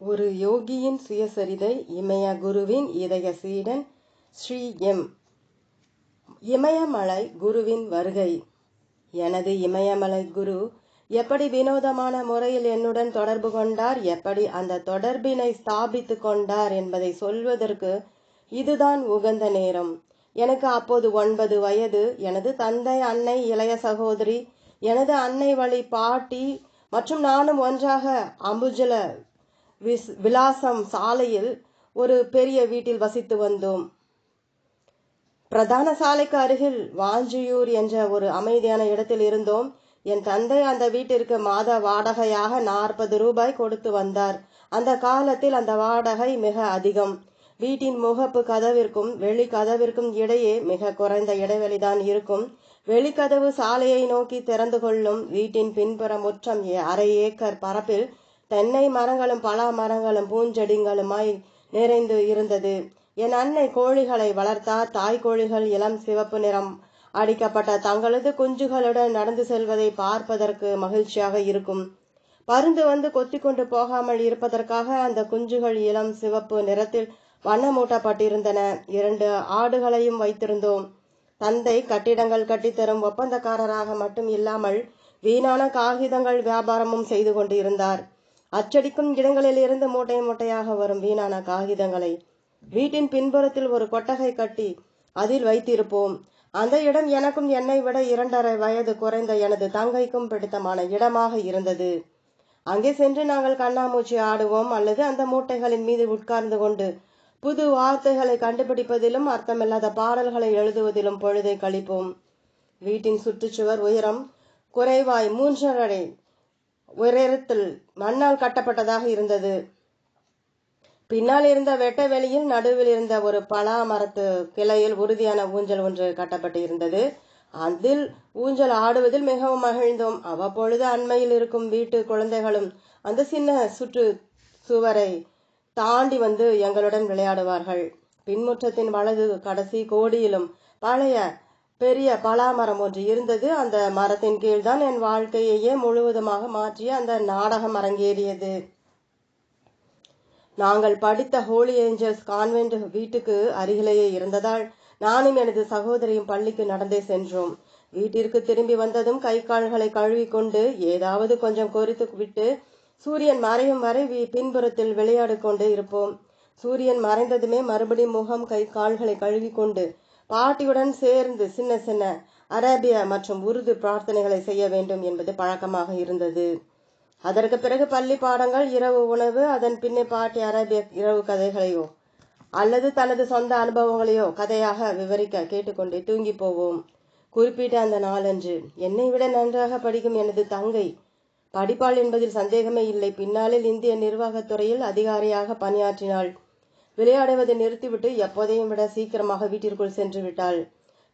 ஒரு யோகியின் சுயசரிதை இமய குருவின் இதய சீடன் ஸ்ரீ எம். இமயமலை குருவின் வருகை. எனது இமயமலை குரு எப்படி வினோதமான முறையில் என்னுடன் தொடர்பு கொண்டார்? எப்படி அந்த தொடர்பினை ஸ்தாபித்து கொண்டார் என்பதை சொல்வதற்கு இதுதான் உகந்த நேரம். எனக்கு அப்போது ஒன்பது வயது. எனது தந்தை அன்னை இளைய சகோதரி எனது அன்னை வழி பாட்டி மற்றும் நானும் ஒன்றாக அம்புஜல விஸ் விலாசம் சாலையில் ஒரு பெரிய வீட்டில் வசித்து வந்தோம். பிரதான சாலைக்கு அருகில் வாஞ்சியூர் என்ற ஒரு அமைதியான இடத்தில் இருந்தோம். என் தந்தை அந்த வீட்டிற்கு மாத வாடகையாக நாற்பது ரூபாய் கொடுத்து வந்தார். அந்த காலத்தில் அந்த வாடகை மிக அதிகம். வீட்டின் முகப்பு கதவிற்கும் வெளி கதவிற்கும் இடையே மிக குறைந்த இடைவெளிதான் இருக்கும். வெளிக்கதவு சாலையை நோக்கி திறந்து கொள்ளும் வீட்டின் பின்புற முற்றம் அரை ஏக்கர் பரப்பில் தென்னை மரங்களும் பலா மரங்களும் பூஞ்செடிங்களுமாய் நிறைந்து இருந்தது. என் அன்னை கோழிகளை வளர்த்தார் தாய் கோழிகள் இளம் சிவப்பு நிறம் அடிக்கப்பட்ட தங்களது குஞ்சுகளுடன் நடந்து செல்வதை பார்ப்பதற்கு மகிழ்ச்சியாக இருக்கும். பருந்து வந்து கொத்தி கொண்டு போகாமல் இருப்பதற்காக அந்த குஞ்சுகள் இளம் சிவப்பு நிறத்தில் வண்ணமூட்டப்பட்டிருந்தன. இரண்டு ஆடுகளையும் வைத்திருந்தோம். தந்தை கட்டிடங்கள் கட்டித்தரும் ஒப்பந்தக்காரராக மட்டும் இல்லாமல் வீணான காகிதங்கள் வியாபாரமும் செய்து கொண்டிருந்தார். அச்சடிக்கும் இடங்களில் இருந்து மூட்டை மூட்டையாக வரும் வீணான காகிதங்களை வீட்டின் பின்புறத்தில் ஒரு கொட்டகை கட்டி அதில் வைத்திருப்போம். அந்த இடம் எனக்கும் என்னை விட இரண்டரை வயது குறைந்த எனது தங்கைக்கும் பிடித்தமான இடமாக இருந்தது. அங்கே சென்று நாங்கள் கண்ணாமூச்சி ஆடுவோம் அல்லது அந்த மூட்டைகளின் மீது உட்கார்ந்து கொண்டு புது வார்த்தைகளை கண்டுபிடிப்பதிலும் அர்த்தமில்லாத பாடல்களை எழுதுவதிலும் பொழுதை கழிப்போம். வீட்டின் சுற்றுச்சுவர் உயரம் குறைவாய் மூன்றரை உயரத்தில் மண்ணால் கட்டப்பட்டதாக இருந்தது. பின்னால் இருந்த வெட்ட வெளியில் நடுவில் இருந்த ஒரு பலா மரத்து கிளையில் உறுதியான ஊஞ்சல் ஒன்று கட்டப்பட்டு இருந்தது அதில் ஊஞ்சல் ஆடுவதில் மிகவும் மகிழ்ந்தோம். அவ்வப்பொழுது அண்மையில் இருக்கும் வீட்டு குழந்தைகளும் அந்த சின்ன சுற்று சுவரை தாண்டி வந்து எங்களுடன் விளையாடுவார்கள். பின்முற்றத்தின் வலது கடைசி கோடியிலும் பழைய பெரிய பலாமரம் ஒன்று இருந்தது. அந்த மரத்தின் கீழ்தான் என் வாழ்க்கையையே முழுவதுமாக மாற்றிய அந்த நாடகம் அரங்கேறியது. நாங்கள் படித்த ஹோலி ஏஞ்சல்ஸ் கான்வென்ட் வீட்டுக்கு அருகிலேயே இருந்ததால் நானும் எனது சகோதரியும் பள்ளிக்கு நடந்தே சென்றோம். வீட்டிற்கு திரும்பி வந்ததும் கை கால்களை கழுவி கொண்டு ஏதாவது கொஞ்சம் கொறித்து விட்டு சூரியன் மறையும் வரை பின்புறத்தில் விளையாடு கொண்டு இருப்போம். சூரியன் மறைந்ததுமே மறுபடியும் முகம் கை கால்களை கழுவி கொண்டு பாட்டியுடன் சேர்ந்து சின்ன சின்ன அரேபிய மற்றும் உருது பிரார்த்தனைகளை செய்ய வேண்டும் என்பது பழக்கமாக இருந்தது. அதற்கு பிறகு பள்ளி பாடங்கள் இரவு உணவு அதன் பின்னே பாட்டி அரேபிய இரவு கதைகளையோ அல்லது தனது சொந்த அனுபவங்களையோ கதையாக விவரிக்க கேட்டுக்கொண்டே தூங்கி போவோம். குறிப்பிட்ட அந்த நாளன்று என்னை விட நன்றாக படிக்கும் எனது தங்கை படிப்பாள் என்பதில் சந்தேகமே இல்லை. பின்னாளில் இந்திய நிர்வாகத்துறையில் அதிகாரியாக பணியாற்றினாள். விளையாடுவதை நிறுத்திவிட்டு எப்போதையும் விட சீக்கிரமாக வீட்டிற்குள் சென்று விட்டாள்.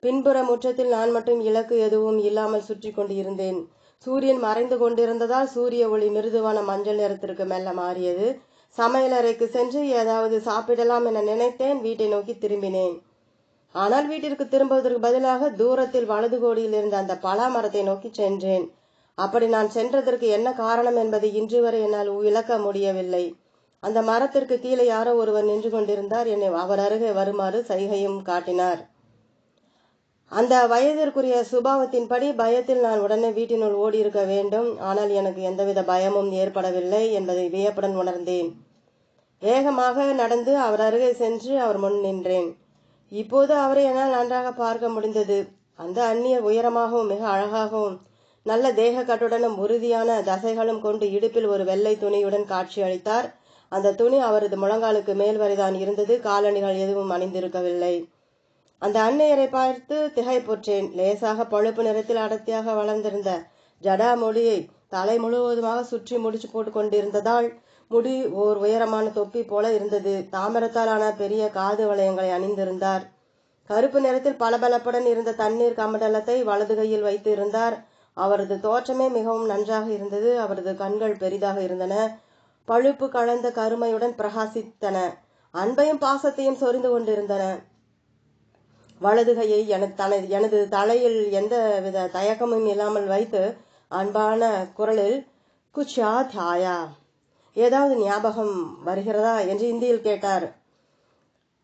பின்புற முற்றத்தில் நான் மட்டும் இலக்கு எதுவும் இல்லாமல் சுற்றி கொண்டு இருந்தேன் சூரியன் மறைந்து கொண்டிருந்ததால் சூரிய ஒளி மிருதுவான மஞ்சள் நிறத்திற்கு மெல்ல மாறியது. சமையலறைக்கு சென்று ஏதாவது சாப்பிடலாம் என நினைத்தேன். வீட்டை நோக்கி திரும்பினேன். ஆனால் வீட்டிற்கு திரும்புவதற்கு பதிலாக தூரத்தில் வலது கோடியில் இருந்த அந்த பலா மரத்தை நோக்கி சென்றேன். அப்படி நான் சென்றதற்கு என்ன காரணம் என்பதை இன்று வரை என்னால் விளக்க முடியவில்லை. அந்த மரத்திற்கு கீழே யாரோ ஒருவர் நின்று கொண்டிருந்தார். என்னை அவர் அருகே வருமாறு சைகையும் காட்டினார். அந்த வயதிற்குரிய சுபாவத்தின்படி பயத்தில் நான் உடனே வீட்டினுள் ஓடியிருக்க வேண்டும். ஆனால் எனக்கு எந்தவித பயமும் ஏற்படவில்லை என்பதை வியப்புடன் உணர்ந்தேன். வேகமாக நடந்து அவர் அருகே சென்று அவர் முன் நின்றேன். இப்போது அவரை என்னால் நன்றாக பார்க்க முடிந்தது. அந்த அந்நியர் உயரமாகவும் மிக அழகாகவும் நல்ல தேக கட்டுடனும் உறுதியான தசைகளும் கொண்டு இடுப்பில் ஒரு வெள்ளை துணியுடன் காட்சி அளித்தார். அந்த துணி அவரது முழங்காலுக்கு மேல் வரைதான் இருந்தது. காலணிகள் எதுவும் அணிந்திருக்கவில்லை. அந்த அன்னையரை பார்த்து திகைப்புற்றேன் லேசாக பழுப்பு நிறத்தில் அடர்த்தியாக வளர்ந்திருந்த ஜடா மொழியை தலை முழுவதுமாக சுற்றி முடிச்சு போட்டு கொண்டிருந்ததால் முடி ஓர் உயரமான தொப்பி போல இருந்தது. தாமரத்தாலான பெரிய காது வளையங்களை அணிந்திருந்தார். கருப்பு நிறத்தில் பளபளப்புடன் இருந்த தண்ணீர் கமண்டலத்தை வலது கையில் வைத்து இருந்தார் அவரது தோற்றமே மிகவும் நன்றாக இருந்தது. அவரது கண்கள் பெரிதாக இருந்தன. பழுப்பு கலந்த கருமையுடன் பிரகாசித்தன. அன்பையும் பாசத்தையும் சொரிந்து கொண்டிருந்தன. வலது கையை எனது தனது எனது தலையில் எந்த வித தயக்கமும் இல்லாமல் வைத்து அன்பான குரலில் குச்சா தாயா ஏதாவது ஞாபகம் வருகிறதா? என்று இந்தியில் கேட்டார்.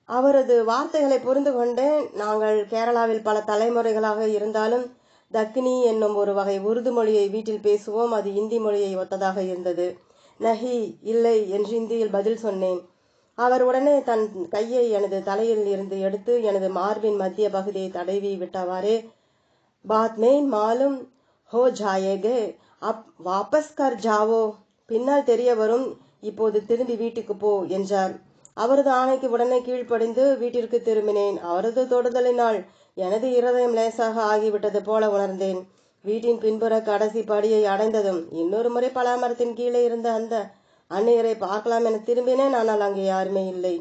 அவரது வார்த்தைகளை புரிந்து கொண்டேன் நாங்கள் கேரளாவில் பல தலைமுறைகளாக இருந்தாலும் தக்கினி என்னும் ஒரு வகை உருது மொழியை வீட்டில் பேசுவோம். அது இந்தி மொழியை ஒத்ததாக இருந்தது. நஹி இல்லை என்று இந்தியில் பதில் சொன்னேன். அவர் உடனே தன் கையை எனது தலையில் இருந்து எடுத்து எனது மார்பின் மத்திய பகுதியை தடவி விட்டவாறே பாத் மாலும் ஹோ ஜாயேகே அப் வாபஸ் கர் ஜாவோ பின்னால் தெரிய வரும் இப்போது திரும்பி வீட்டுக்கு போ என்றார். அவரது ஆணைக்கு உடனே கீழ்ப்படிந்து வீட்டிற்கு திரும்பினேன். அவரது தொடுதலினால் எனது இருதயம் லேசாக ஆகிவிட்டது போல உணர்ந்தேன். வீட்டின் பின்புற கடைசி படியை அடைந்ததும் இன்னொரு முறை பலாமரத்தின் கீழே இருந்த அந்த அன்னையரை பார்க்கலாம் என திரும்பினேன். ஆனால் அங்கே யாருமே இல்லை.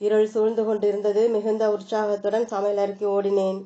இருள் சூழ்ந்து கொண்டிருந்தது மிகுந்த உற்சாகத்துடன் சமையலறைக்கு ஓடினேன்.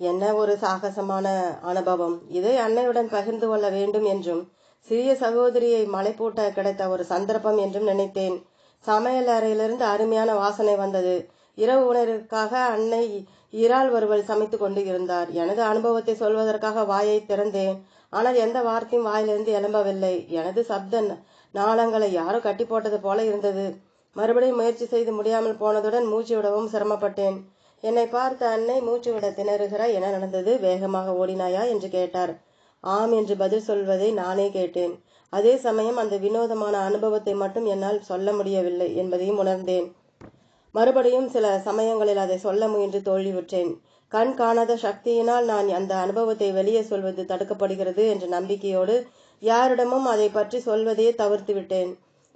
என்ன ஒரு சாகசமான அனுபவம். இதை அன்னையுடன் பகிர்ந்து கொள்ள வேண்டும் என்றும் சிறிய சகோதரியை மலை பூட்ட கிடைத்த ஒரு சந்தர்ப்பம் என்றும் நினைத்தேன். சமையல் அறையிலிருந்து அருமையான வாசனை வந்தது. இரவு உணர்வுக்காக அன்னை இறால் வறுவல் சமைத்து கொண்டு இருந்தார். எனது அனுபவத்தை சொல்வதற்காக வாயை திறந்தேன். ஆனால் எந்த வார்த்தையும் வாயிலிருந்து எலும்பவில்லை எனது சப்த நாளங்களை யாரோ கட்டி போட்டது போல இருந்தது. மறுபடியும் முயற்சி செய்து முடியாமல் போனதுடன் மூச்சு விடவும் சிரமப்பட்டேன். என்னை பார்த்த அன்னை மூச்சு விட திணறுகிறாய் என நடந்தது. வேகமாக ஓடினாயா? என்று கேட்டார். ஆம் என்று பதில் சொல்வதை நானே கேட்டேன். அதே சமயம் அந்த வினோதமான அனுபவத்தை மட்டும் என்னால் சொல்ல முடியவில்லை என்பதையும் உணர்ந்தேன். மறுபடியும் சில சமயங்களில் அதை சொல்ல முயன்று தோல்வியுற்றேன். கண் காணாத சக்தியினால் நான் அந்த அனுபவத்தை வெளியே சொல்வது தடுக்கப்படுகிறது என்ற நம்பிக்கையோடு யாரிடமும் அதை பற்றி சொல்வதையே தவிர்த்து விட்டேன்.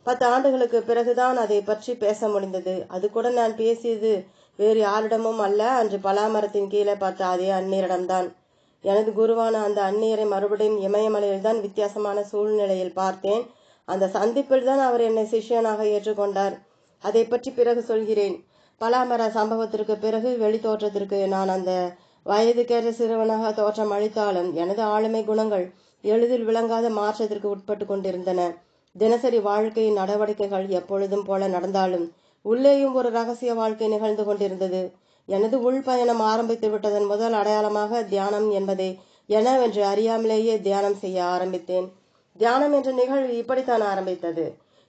பத்து ஆண்டுகளுக்கு பிறகுதான் அதை பற்றி பேச முடிந்தது. அது கூட நான் பேசியது வேறு யாரிடமும் அல்ல. அன்று பலாமரத்தின் கீழே பார்த்த அதே அந்நியரிடம்தான். எனது குருவான அந்த அந்நியரை மறுபடியும் இமயமலையில் தான் வித்தியாசமான சூழ்நிலையில் பார்த்தேன். அந்த சந்திப்பில் தான் அவர் என்னை சிஷ்யனாக ஏற்றுக்கொண்டார். அதை பற்றி பிறகு சொல்கிறேன். பலாமர சம்பவத்திற்கு பிறகு வெளி தோற்றத்திற்கு நான் அந்த வயதுக்கேற்ற சிறுவனாக தோற்றம் அளித்தாலும் எனது ஆளுமை குணங்கள் எளிதில் விளங்காத மாற்றத்திற்கு உட்பட்டு கொண்டிருந்தன. தினசரி வாழ்க்கையின் நடவடிக்கைகள் எப்பொழுதும் போல நடந்தாலும் உள்ளேயும் ஒரு ரகசிய வாழ்க்கை நிகழ்ந்து கொண்டிருந்தது. எனது உள் பயணம் ஆரம்பித்து விட்டதன் முதல் அடையாளமாக தியானம் என்பதை எனவென்று அறியாமலேயே தியானம் செய்ய ஆரம்பித்தேன். தியானம் என்ற நிகழ்வு இப்படித்தான் ஆரம்பித்தது.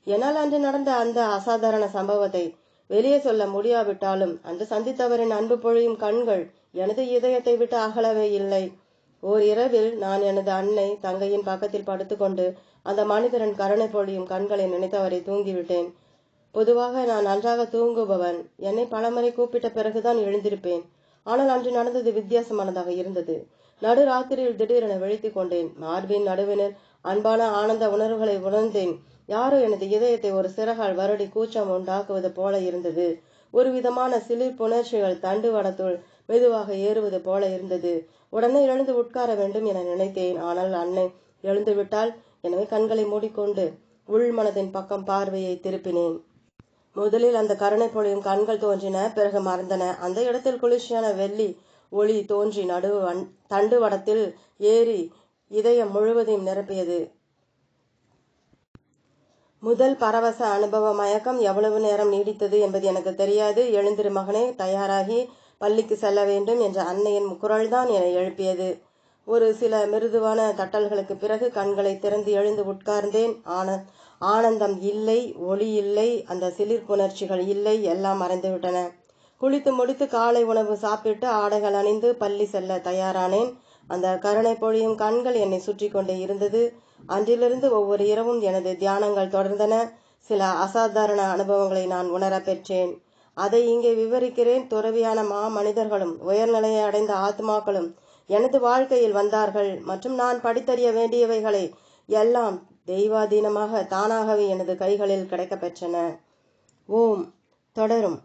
என்னால் அன்று நடந்த அந்த அசாதாரண சம்பவத்தை வெளியே சொல்ல முடியாவிட்டாலும் அன்று சந்தித்தவரின் அன்பு பொழியும் கண்கள் எனது இதயத்தை விட்டு அகலவே இல்லை. ஓர் இரவில் நான் எனது அன்னை தங்கையின் பக்கத்தில் படுத்துக்கொண்டு அந்த மனிதரின் கருணை பொழியும் கண்களை நினைத்தவரை தூங்கிவிட்டேன். பொதுவாக நான் நன்றாக தூங்குபவன். என்னை பலமுறை கூப்பிட்ட பிறகுதான் எழுந்திருப்பேன். ஆனால் அன்று நடந்தது வித்தியாசமானதாக இருந்தது. நடு ராத்திரியில் திடீரென விழித்துக் கொண்டேன். மார்பின் நடுவினர் அன்பான ஆனந்த உணர்வுகளை உணர்ந்தேன். யாரோ எனது இதயத்தை ஒரு சிறகால் வருடி கூச்சம் உண்டாக்குவது போல இருந்தது. ஒரு விதமான சிலிர்ப்புணர்ச்சிகள் தண்டுவடத்துள் மெதுவாக ஏறுவது போல இருந்தது. உடனே எழுந்து உட்கார வேண்டும் என நினைத்தேன். ஆனால் அன்னை எழுந்துவிட்டால் எனவே கண்களை மூடிக்கொண்டு உள்மனதின் பக்கம் பார்வையை திருப்பினேன். முதலில் அந்த கருணை பொழியும் கண்கள் தோன்றின. பிறகு மறந்தன. அந்த இடத்தில் குளிர்ச்சியான வெள்ளி ஒளி தோன்றி நடுவு தண்டு வடத்தில் ஏறி இதயம் முழுவதையும் நிரப்பியது. முதல் பரவச அனுபவ மயக்கம் எவ்வளவு நேரம் நீடித்தது என்பது எனக்கு தெரியாது. எழுந்திரு மகனே தயாராகி பள்ளிக்கு செல்ல வேண்டும் என்ற அன்னையின் குரல்தான் என்னை எழுப்பியது. ஒரு சில மிருதுவான தட்டல்களுக்கு பிறகு கண்களை திறந்து எழுந்து உட்கார்ந்தேன். ஆன ஆனந்தம் இல்லை ஒளி இல்லை அந்த சிலிர்ப்புணர்ச்சிகள் இல்லை எல்லாம் மறைந்துவிட்டன. குளித்து முடித்து காலை உணவு சாப்பிட்டு ஆடைகள் அணிந்து பள்ளி செல்ல தயாரானேன். அந்த கருணை பொழியும் கண்கள் என்னை சுற்றி கொண்டே இருந்தது. அன்றிலிருந்து ஒவ்வொரு இரவும் எனது தியானங்கள் தொடர்ந்தன. சில அசாதாரண அனுபவங்களை நான் உணர பெற்றேன். அதை இங்கே விவரிக்கிறேன். துறவியான மா மனிதர்களும் உயர்நிலையை அடைந்த ஆத்மாக்களும் எனது வாழ்க்கையில் வந்தார்கள். மற்றும் நான் படித்தறிய வேண்டியவைகளை எல்லாம் தெய்வாதீனமாக தானாகவே எனது கைகளில் கிடைக்கப்பெற்றன ஓம். தொடரும்.